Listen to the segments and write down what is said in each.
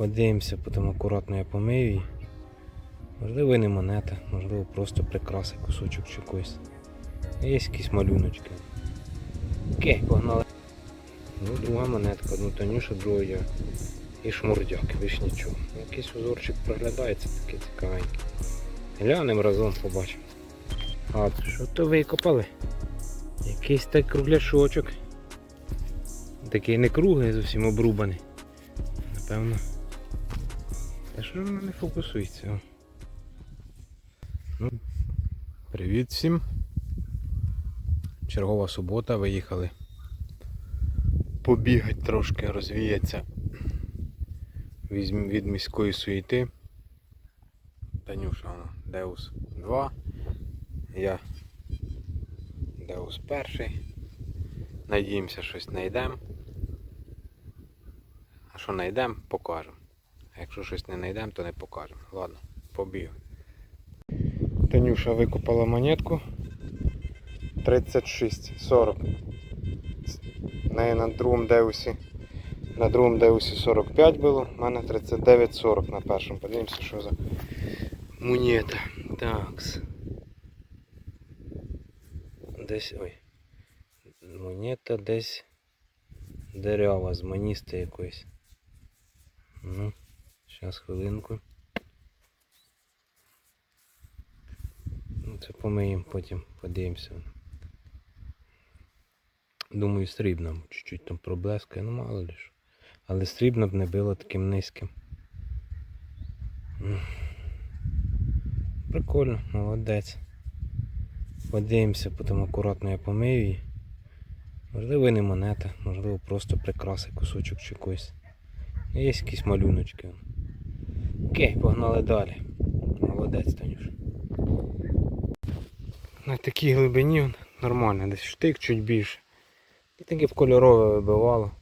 Подивимося, потім акуратно я помию її. Можливо, і не монета, можливо, просто прикраси кусочок чи когось. Є якісь малюночки. Окей, погнали. Ну, друга монетка, ну Танюша, друга. І шмурдяк, більш нічого. Якийсь узорчик проглядається, такий цікавенький. Глянемо разом побачимо. А, що то викопали? Якийсь так кругляшочок. Такий не круглий, зовсім обрубаний. Напевно. Що не фокусується? Ну, привіт всім. Чергова субота, виїхали. Побігать трошки, розвіяться від міської суєти. Танюша, вона, Деус 2. Я Деус перший. Надіємося, щось знайдемо. А що знайдемо, покажемо. Якщо щось не знайдемо, то не покажемо. Ладно, побіг. Танюша викопала монетку 36-40. В неї на другому деусі. На другому деусі 45 було, в мене 39-40 на першому. Подивимося, що за монета. Такс. Десь. ой. Монета десь дерева з маністи якоїсь. Ну, зараз хвилинку. Ну, це помиємо, потім подивимося. Думаю, срібна, чуть-чуть там проблескає, ну мало ли що. Але срібно б не було таким низьким. Прикольно, молодець. Подивимося, потім акуратно я помию її. Можливо, і не монета, можливо, просто прикраси кусочок чи когось. Є якісь малюночки. Окей, погнали далі. Молодець, Танюш. На такій глибині нормально, десь штик чуть більше. І таке в кольорове вибивало.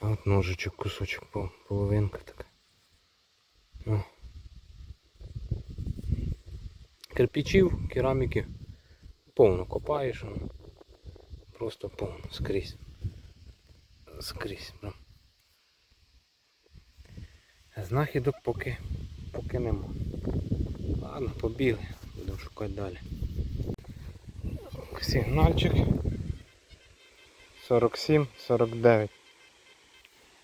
А от ножичок, кусочок, половинка така. О. Кирпичів, кераміки повно копаєш. Просто повно, скрізь. Скрізь. прям. Знахідок поки, поки нема. Ладно, побігли, будемо шукати далі. Сигнальчик 47-49.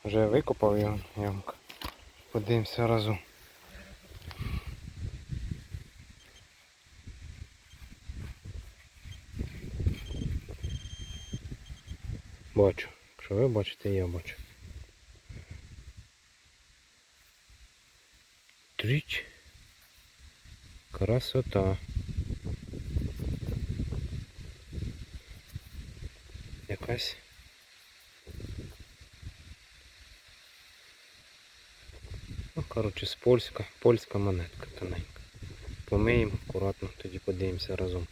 Вже викопав його ямку. Подивимося разом. Бачу. Якщо ви бачите, я бачу. Тріч. Красота. Якась. Ну, коротше, з польська, польська монетка тоненька. Помиємо акуратно, тоді подивимося разом.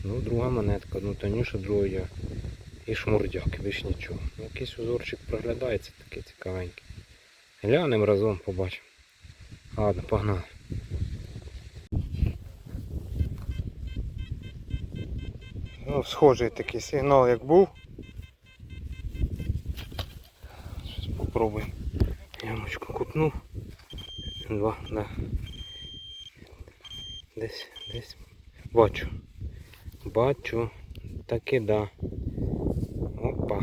Ну, друга монетка, ну Танюша друга. І шмурдяк, більш нічого. Якийсь узорчик проглядається такий цікавенький. Глянемо разом, побачимо. Ладно, погнали. Ну, схожий такий сигнал, як був. Щось попробуємо. Ямочку купнув. Два, да. Десь, десь. Бачу. Бачу. Таки да. Опа.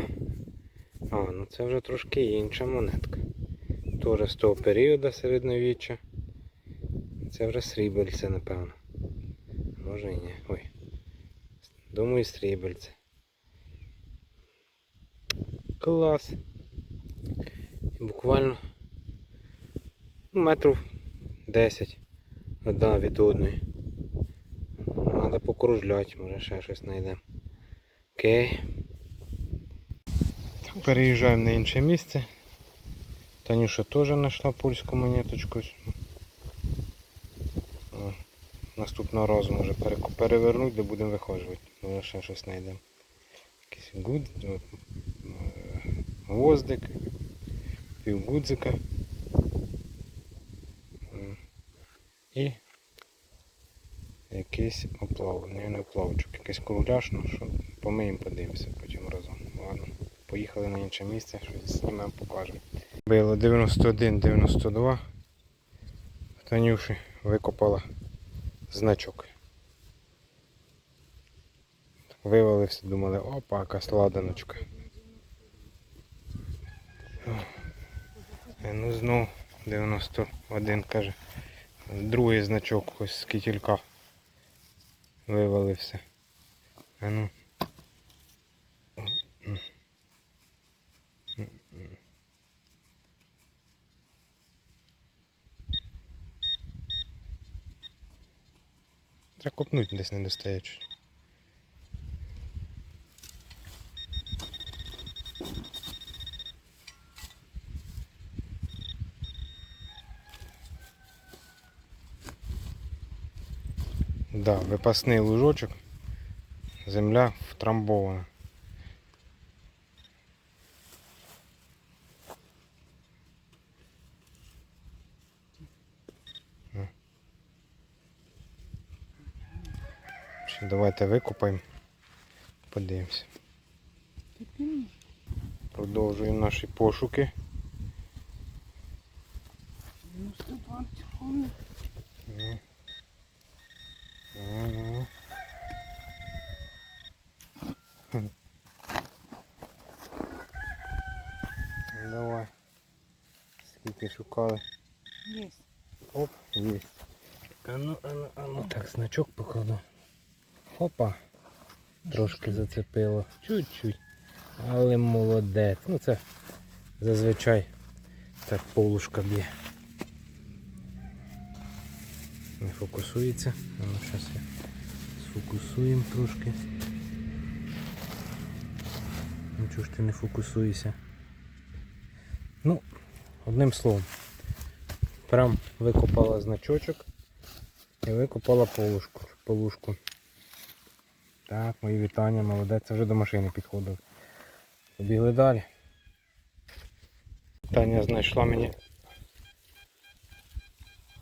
А, ну це вже трошки інша монетка. Тоже з того періоду середньовіччя. Це вже срібельце, напевно. Може і ні. Ой. Думаю, срібельце. Клас. І буквально метрів 10 одна від одної. Треба покружляти, може ще щось знайдемо. Окей. Переїжджаємо на інше місце. Танюша теж знайшла польську монеточку. Наступного разу може перевернути, де будемо виходжувати. Може ще щось знайдемо. Якийсь гуд, е, гвоздик, півгудзика. І якийсь оплав, не, не оплавчик, якийсь кругляш, ну що помиємо, подивимося потім разом. Ладно. поїхали на інше місце, щось знімемо, покажемо. Було 91-92. В Танюші викопала значок. Вивалився, думали, опа, якась ладаночка. Е, Ну знов 91 каже. Другий значок ось з кітілька вивалився. А ну. Треба копнуть десь не достає чуть. Да, випасний лужочок. Земля втрамбована. Ще Давайте викопаємо. Подивимося. Продовжуємо наші пошуки. 120 хвилин. Ага. Хм. Давай. Скільки шукали. Є. Оп, є. А ну, а ну, а ну. Так, значок покладу. Опа. Трошки зацепило. Чуть-чуть. Але молодець. Ну це зазвичай так полушка б'є. Не фокусується. А ну зараз я сфокусуємо трошки. Ну чого ж ти не фокусуєшся? Ну, одним словом. Прям викопала значочок і викопала полушку. полушку. Так, мої вітання, молодець, вже до машини підходив. Побігли далі. Таня знайшла мені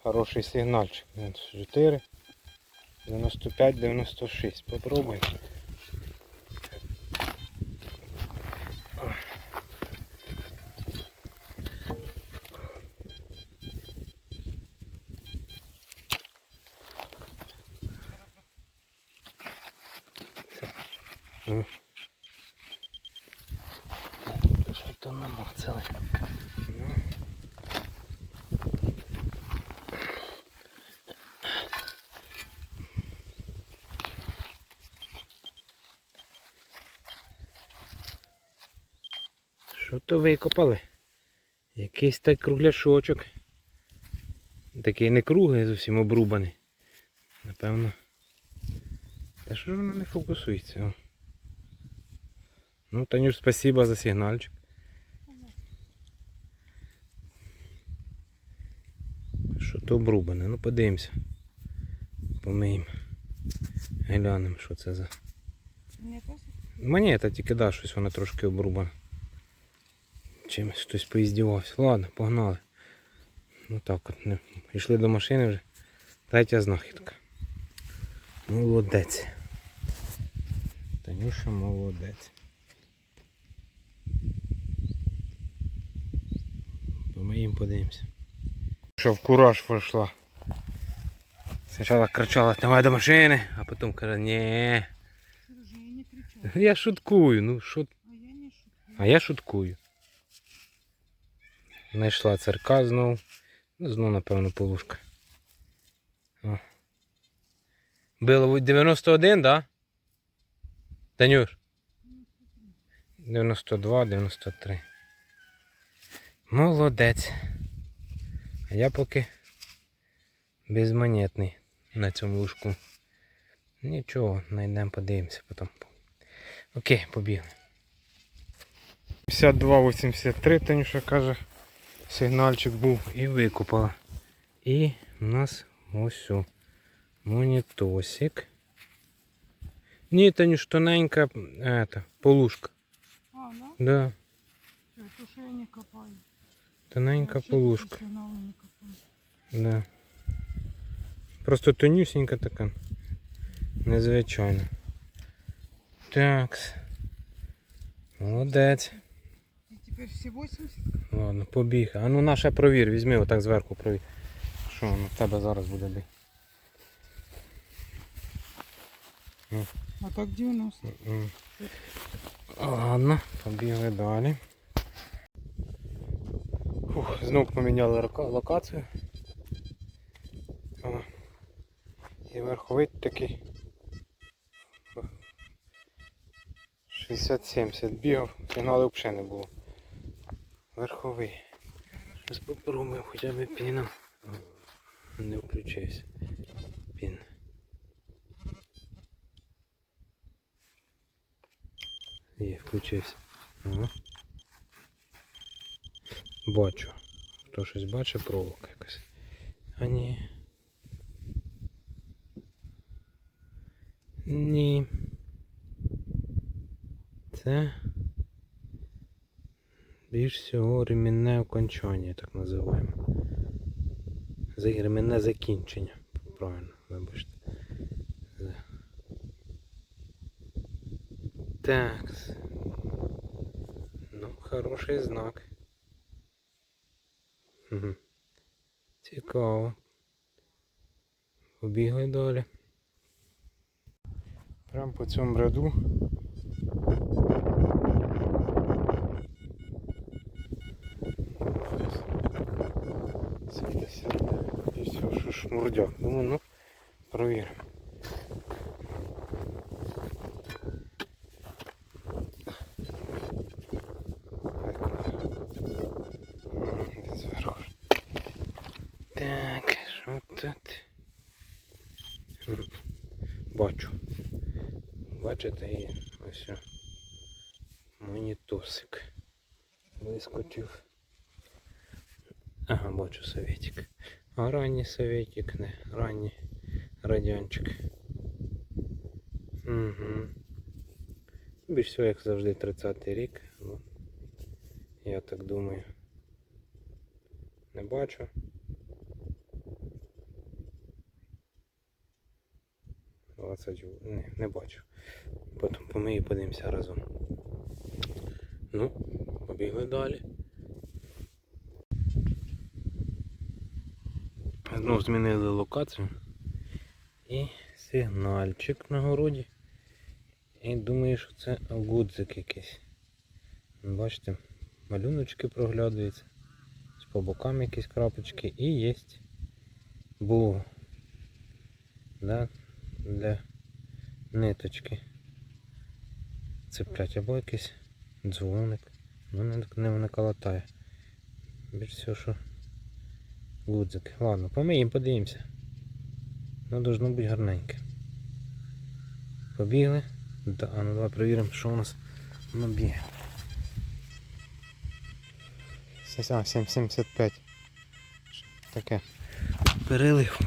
хороший сигнальчик. 94, 95, 96. Попробуй. Що то намацали? Що то викопали? Якийсь так кругляшочок. Такий не круглий, зовсім обрубаний. Напевно. Та що ж воно не фокусується? Ну, Танюш, спасибо за сигнальчик. Що то обрубане? Ну подивимося. Помиємо. Глянемо, що це за. Просто Монета тільки да, щось вона трошки обрубана. Чимось хтось поїздівався. Ладно, погнали. Ну так от не. Йшли до машини вже. Третя знахідка. Молодець. Танюша молодець. Помиємо, подивимося. Що в кураж вийшла. Спочатку кричала, давай до машини, а потім каже, ні. Я не. Я шуткую, ну що А я. А я шуткую. Знайшла церка знов. Ну, знов, напевно, полушка. О. Було 91, да? Танюш? 92, 93. Молодець. А я поки безмонетний на цьому лужку. Нічого, знайдемо, подивимося потім. Окей, побігли. 52-83, Танюша каже, сигнальчик був і викопала. І в нас ось о, монітосик. Ні, Танюш, тоненька ета, полушка. А, да? Да, то, що я не копаю. Тоненька полушка. Да. Просто тонюсенька така. Незвичайна. Так. Молодець. И теперь все 80? Ладно, побіг. А ну наше провір, візьми отак зверху провір. Що воно в тебе зараз буде бити? А так 90. М. Ладно, побігли далі. Фух, знов поміняли локацію. О, і верховий такий. 60-70 бігав, сигналу взагалі не було. Верховий. Зараз попробуємо хоча б піном. Не включився. Пін. Є, включився. Ага. Бачу. Хто щось бачить, проволока якась. А ні. Ні. Це більш всього ремінне окончання, так називаємо. Ремінне закінчення. Правильно, вибачте. Так. Ну, хороший знак. Угу. Цікаво. Побігли далі. Прямо по цьому ряду. Семьдесят дев'ять. І все, що шмурдяк. Думаю, ну, провіримо. Де зверху? Так, що тут? М, Бачу. Бачите, і ось. Монітосик. Вискочив. Ага, бачу советик. А ранній советик, не, ранній радянчик. Угу. Більш всього, як завжди, 30-й рік. Ну, я так думаю. Не бачу. Двадцять не, не бачу. Потім помию подивимося разом. Ну, побігли далі. Знов змінили локацію. І сигнальчик на городі. І думаю, що це гудзик якийсь. Бачите, малюночки проглядаються. По бокам якісь крапочки і є було да, для ниточки. Цеплять або якийсь дзвоник. Ну не, не, не колотає. Більш всього, що гудзик. Ладно, помиємо, подивимося. Ну, должно бути гарненьке. Побігли. Да, ну давай перевіримо, що у нас воно б'є. 7,75. Таке. Перелив,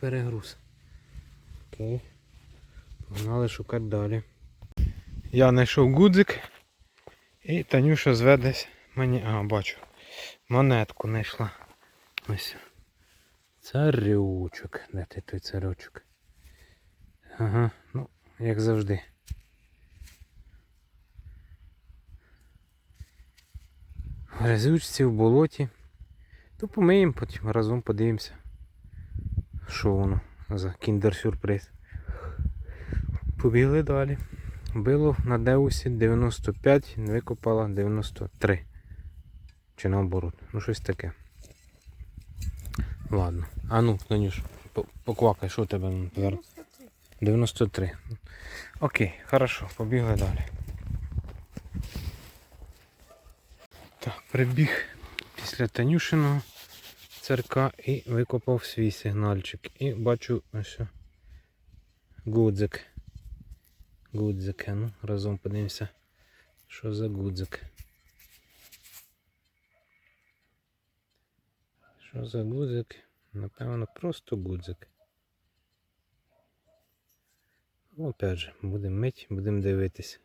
перегруз. Окей. Погнали шукати далі. Я знайшов гудзик. І Танюша зведесь мені. А, бачу. Монетку знайшла. Ось. Царючок. Де ти той царючок? Ага, ну, як завжди. Грязючці, в болоті. То помиємо, потім разом подивимося. Що воно за кіндер-сюрприз. Побігли далі. Било на Деусі 95, викопала 93. Чи наоборот. Ну щось таке. Ладно. А ну, Танюш, поквакай, що у тебе там 93. 93. Окей, хорошо, побігли далі. Так, прибіг після Танюшиного церка і викопав свій сигнальчик. І бачу ось гудзик. Гудзик. Ну, разом подивимося, що за гудзик. Що за гудзик? Напевно, просто гудзик. Ну, опять же, будемо мить, будемо дивитися.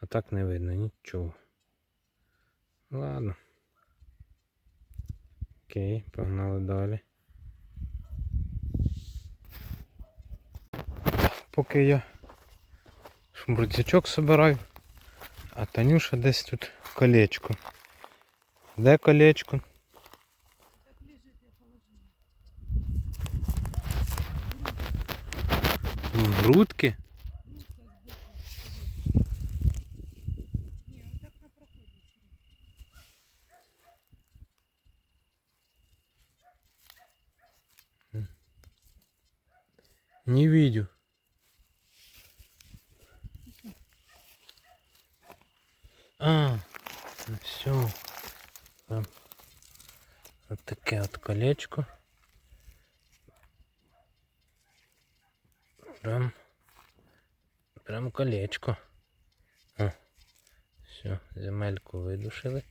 А так не видно нічого. Ладно. Окей, погнали далі. Поки я шмурдячок собираю, А Танюша десь тут колечко. Де колечко? В грудки? Не видю. А, все. Прям от таке от колечко. Прям, прям колечко. О, все, земельку видушили.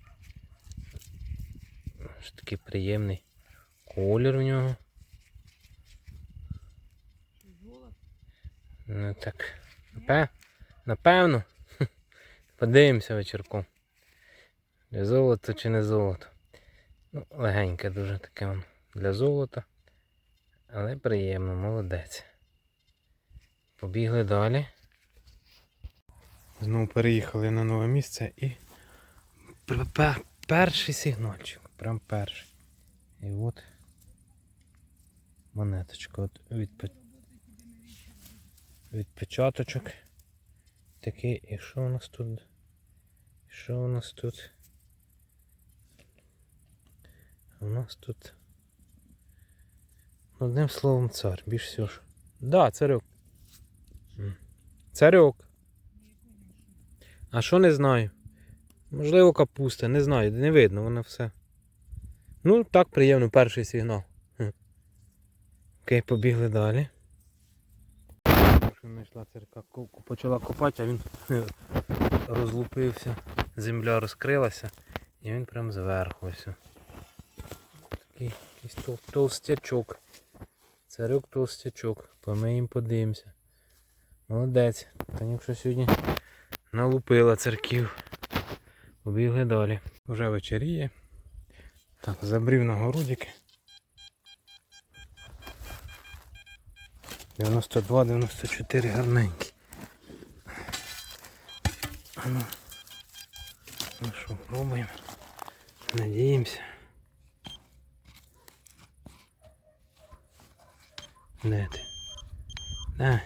Ось такий приємний колір у нього. Так. Напевно. Подивимося вечірком. Для золота чи не золото. Ну, легеньке дуже таке воно для золота. Але приємно, молодець. Побігли далі. Знову переїхали на нове місце і пер- пер- перший сигнальчик. Прям перший. І от монеточка. От від, відпечаточок. Такий, і що у нас тут? Що у нас тут? У нас тут. Одним словом цар, більш всього ж. Да, царьок. Царьок. А що не знаю? Можливо, капуста, не знаю, не видно, воно все. Ну, так приємно, перший сигнал. Окей, побігли далі. Знайшла церква, ко- почала копати, а він розлупився. Земля розкрилася і він прям зверху ось. Такий якийсь тол- толстячок. Царюк толстячок. Помиємо, подивимося. Молодець. Танюк сьогодні налупила церків. Побігли далі. Вже вечеріє. Так, забрів на городики. 92, 94 гарненькі. Ну, ну що, пробуємо. Надіємося. Де ти? Да.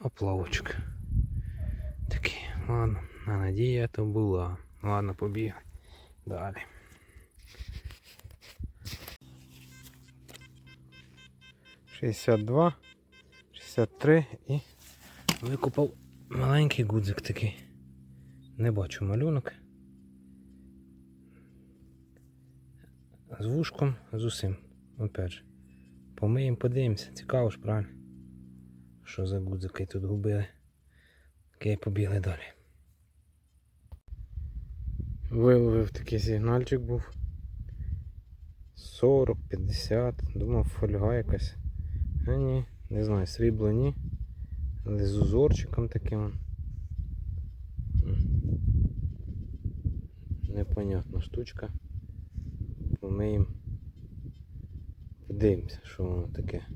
Оплавочок. Такий, ладно, а надія то була. Ладно, побігли. Далі. Шістдесят два, шістдесят три і викопав маленький гудзик такий. Не бачу малюнок. З вушком, з усім. Опять же. Помиємо, подивимося. Цікаво ж, правильно? Що за гудзики тут губили. Окей, побігли далі. Виловив такий сигнальчик був. 40, 50. Думав фольга якась. А ні, не знаю, срібло ні. Але з узорчиком таким. Непонятна штучка. Помиємо. Подивимося, що воно таке.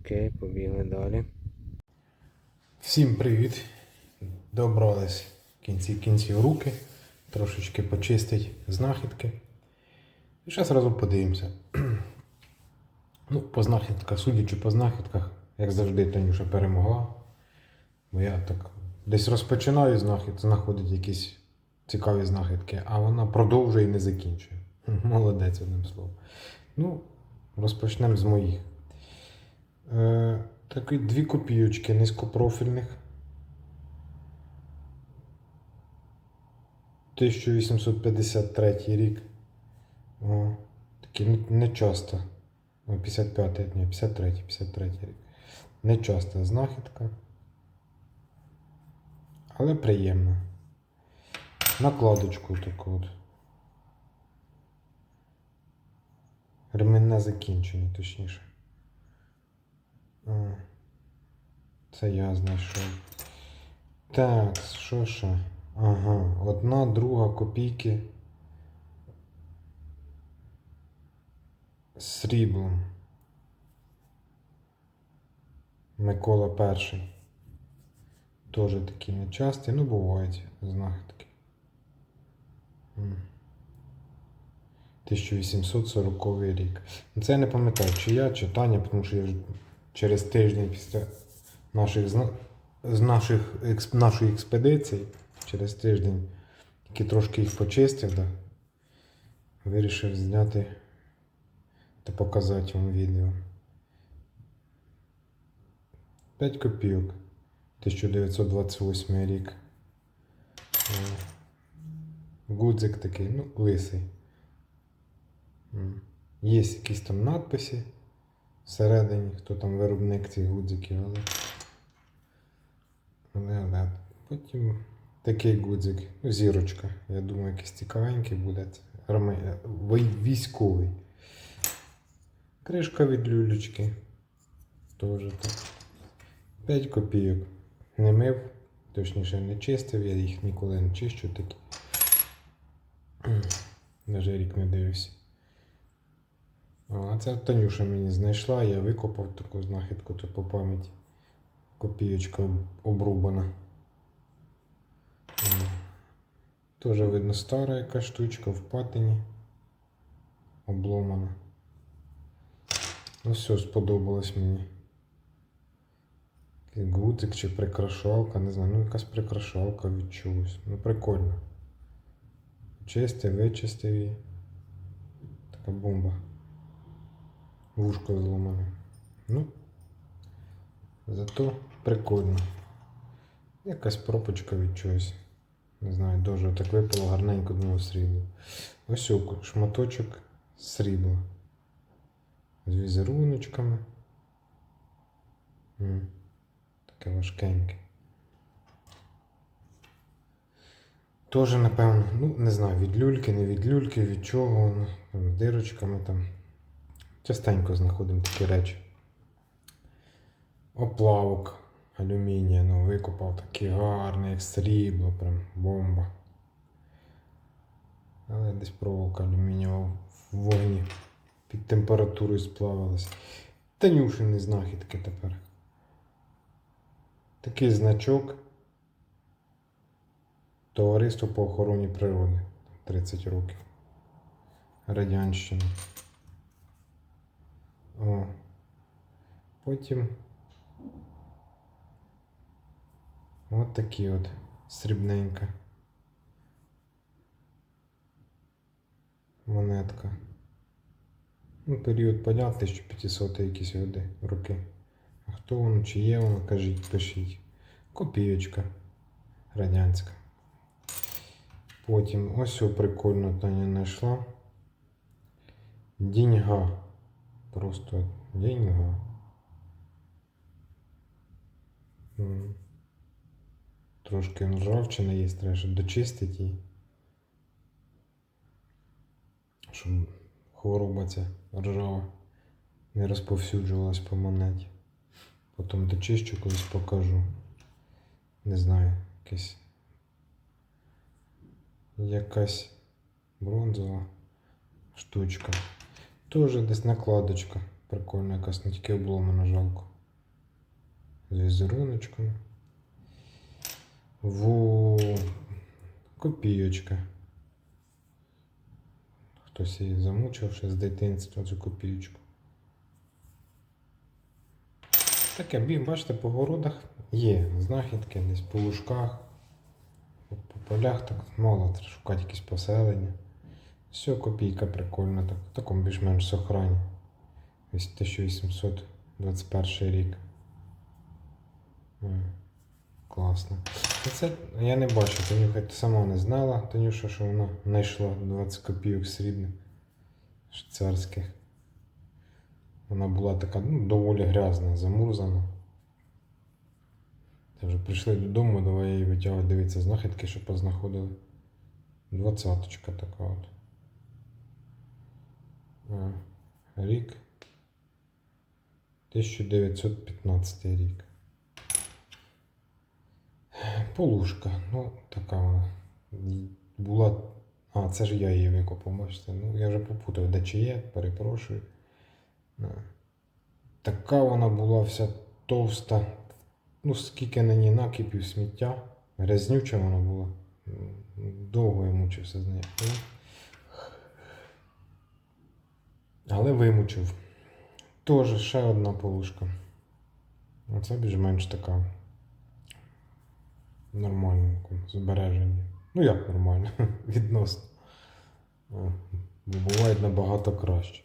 Окей, побігли далі. Всім привіт! Добрались в кінці кінців руки, трошечки почистить знахідки. І зараз разом подивимося. Ну, по знахідках, судячи по знахідках, як завжди, Танюша перемогла. Бо я так десь розпочинаю знахід, знаходить якісь цікаві знахідки, а вона продовжує і не закінчує. Молодець, одним словом. Ну, розпочнемо з моїх. Е, такі дві копійочки низькопрофільних. 1853 рік. О, такі не, не часто. О, 55 ні, 53, 53 рік. Не часто знахідка. Але приємна. Накладочку таку от. Ременне закінчення, точніше. Це я знайшов. Так, що ще? Ага, одна друга копійки сріблом. Микола перший. Теж такі нечасті, ну бувають знахідки. 1840 рік. Ну, Це я не пам'ятаю, чи я, чи Таня, тому що я ж через тиждень після наших, з наших, нашої експедиції, через тиждень, тільки трошки їх почистив, да, вирішив зняти та показати вам відео. 5 копійок. 1928 рік. Е, Гудзик такий, ну, лисий. Є якісь там надписи всередині, хто там виробник цих гудзиків, але. Але, але. Потім такий гудзик, ну, зірочка. Я думаю, якийсь цікавенький буде. Військовий. Кришка від люлечки. Теж так. 5 копійок. Не мив, точніше не чистив, я їх ніколи не чищу такі. Даже рік не дивився. А це Танюша мені знайшла, я викопав таку знахідку, то по пам'яті. Копієчка об- обрубана. Тоже видно стара яка штучка в патині. Обломана. Ну все, сподобалось мені. Гудзик чи прикрашалка, не знаю, ну якась прикрашалка від. Ну прикольно. Чистив, вичистив її. Така бомба. Вушко зломане. Ну. Зато прикольно. Якась пропочка від чогось. Не знаю, дуже так випало гарненько думав срібло. Ось шматочок срібла. З візеруночками. Таке важкеньке. Тоже, напевно, ну, не знаю, від люльки, не від люльки, від чого з дирочками там. Частенько знаходимо такі речі. Оплавок алюмінія, ну, викопав такий гарний, як срібло, прям бомба. Але десь проволока алюмінієва в вогні під температурою сплавилась. Танюшини знахідки тепер. Такий значок. Товариство по охороні природи. 30 років. Радянщина. О. Потім. От такі от срібненька. Монетка. Ну, період понятно, 1500 якісь годи, роки. А хто воно, чи є воно, кажіть, пишіть. Копійочка радянська. Потім ось що прикольно Таня знайшла. Діньга. Просто деньга. Трошки ржавчина є, треба дочистити її. Щоб хвороба ця ржава не розповсюджувалась по монеті. Потім дочищу, колись покажу. Не знаю, якесь. Якась бронзова штучка. Тоже десь накладочка. Прикольна якась, не тільки обломана жалко. З візеруночком. Во копійочка. Хтось її замучив ще з дитинства цю копійочку. Таке, бі- бачите, по городах є знахідки, десь по лужках, по, по полях так мало треба шукати якісь поселення. Все, копійка прикольна, так, в такому більш-менш сохрані. Ось 1821 рік. Класно. Це я не бачу, Танюха сама не знала, Танюша, що вона знайшла 20 копійок срібних швейцарських. Вона була така ну, доволі грязна, замурзана. Та вже прийшли додому, давай її витягувати, дивитися знахідки, що познаходили. Двадцяточка така от. Рік. 1915 рік. Полушка. Ну, така вона. Була. А, це ж я її викопав, бачите. Ну, я вже попутав, де чи є, перепрошую. Така вона була вся товста. Ну, скільки на ній накипів сміття, грязнюча вона була. Довго я мучився з нею. Але вимучив. Теж ще одна полушка. Оце більш-менш така нормальна збереження. Ну як нормально, відносно. Бувають набагато краще.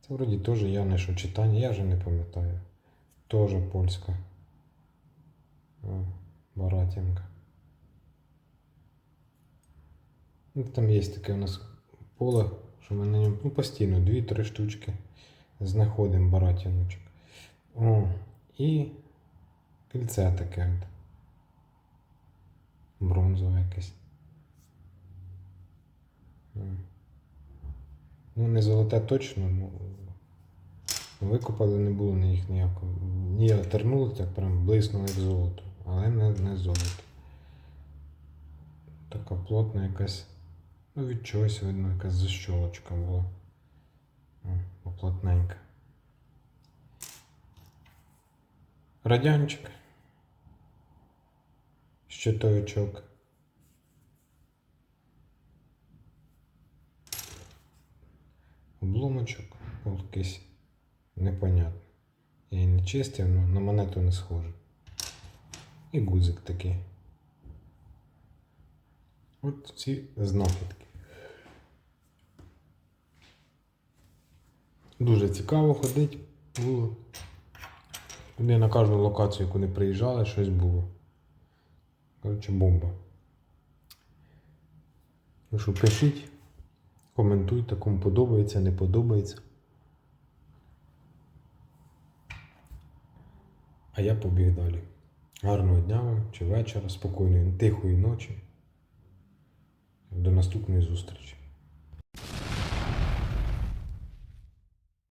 Це вроді теж я не що читання, я вже не пам'ятаю. Теж польська. Баратінка. Ну, там є таке у нас поле, що ми на ньому ну, постійно дві-три штучки знаходимо баратіночок. О, і кільце таке. от. Бронзове якесь. Ну, не золоте точно, ну. Викопали не було на їх ніякого. Ні, тернули так прям блиснуло як золото, але не, не золото. Така плотна якась. Ну, від чогось видно, якась защолочка була. О, плотненька. Радянчик. Щитовичок. Обломочок якийсь непонятний. Я її не чистив, але на монету не схоже. І гудзик такий. От ці знахідки. Дуже цікаво ходить було. Куди на кожну локацію, куди приїжджали, щось було. Коротше, бомба. Ну що, пишіть, коментуйте, кому подобається, не подобається. А я побіг далі. Гарного дня вам чи вечора, спокійної, тихої ночі. До наступної зустрічі.